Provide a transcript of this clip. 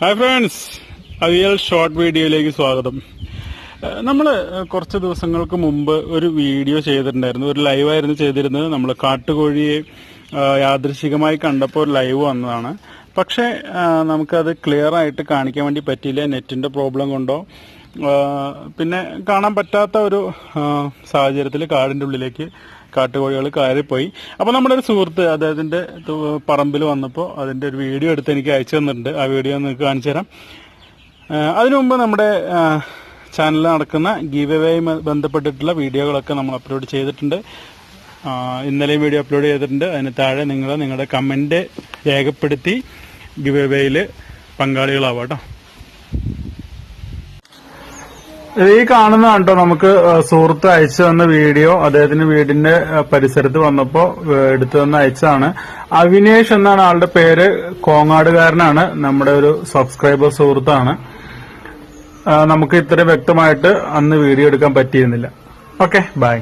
Hi friends avial short വീഡിയോയിലേക്ക് സ്വാഗതം. നമ്മൾ കുറച്ച് ദിവസങ്ങൾക്ക് മുമ്പ് ഒരു വീഡിയോ ചെയ്തിട്ടുണ്ടായിരുന്നു. ഒരു ലൈവായിരുന്നു ചെയ്തിരുന്നത്. നമ്മൾ കാട്ടുകോഴിയെ യാദൃശികമായി കണ്ടപ്പോൾ ഒരു ലൈവ് വന്നതാണ്. പക്ഷേ നമുക്കത് ക്ലിയർ ആയിട്ട് കാണിക്കാൻ വേണ്ടി പറ്റിയില്ല. നെറ്റിന്റെ പ്രോബ്ലം കൊണ്ടോ പിന്നെ കാണാൻ പറ്റാത്ത ഒരു സാഹചര്യത്തിൽ കാടിന്റെ ഉള്ളിലേക്ക് കാട്ടുകോഴികൾ കയറിപ്പോയി. അപ്പോൾ നമ്മുടെ ഒരു സുഹൃത്ത് അദ്ദേഹത്തിന്റെ പറമ്പിൽ വന്നപ്പോൾ അതിന്റെ ഒരു വീഡിയോ എടുത്ത് എനിക്ക് അയച്ചു തന്നിട്ടുണ്ട്. ആ വീഡിയോ നിങ്ങൾക്ക് കാണിച്ചു തരാം. അതിനു മുമ്പ് നമ്മുടെ ചാനലിൽ നടക്കുന്ന ഗീവ് എവേയുമായി ബന്ധപ്പെട്ടിട്ടുള്ള വീഡിയോകളൊക്കെ നമ്മൾ അപ്ലോഡ് ചെയ്തിട്ടുണ്ട്. ഇന്നലെയും വീഡിയോ അപ്ലോഡ് ചെയ്തിട്ടുണ്ട്. അതിന് താഴെ നിങ്ങൾ നിങ്ങളുടെ കമന്റ് രേഖപ്പെടുത്തി ഗിവ് എവേയിൽ പങ്കാളികളാവാം കേട്ടോ. ഈ കാണുന്ന കേട്ടോ നമുക്ക് സുഹൃത്ത് അയച്ചു തന്ന വീഡിയോ അദ്ദേഹത്തിന് വീടിന്റെ പരിസരത്ത് വന്നപ്പോ എടുത്തു തന്ന അയച്ചതാണ്. അവിനേഷ് എന്നാണ് ആളുടെ പേര് കോങ്ങാടുകാരനാണ് നമ്മുടെ ഒരു സബ്സ്ക്രൈബർ സുഹൃത്താണ്. നമുക്ക് ഇത്ര വ്യക്തമായിട്ട് അന്ന് വീഡിയോ എടുക്കാൻ പറ്റിയിരുന്നില്ല. Okay bye.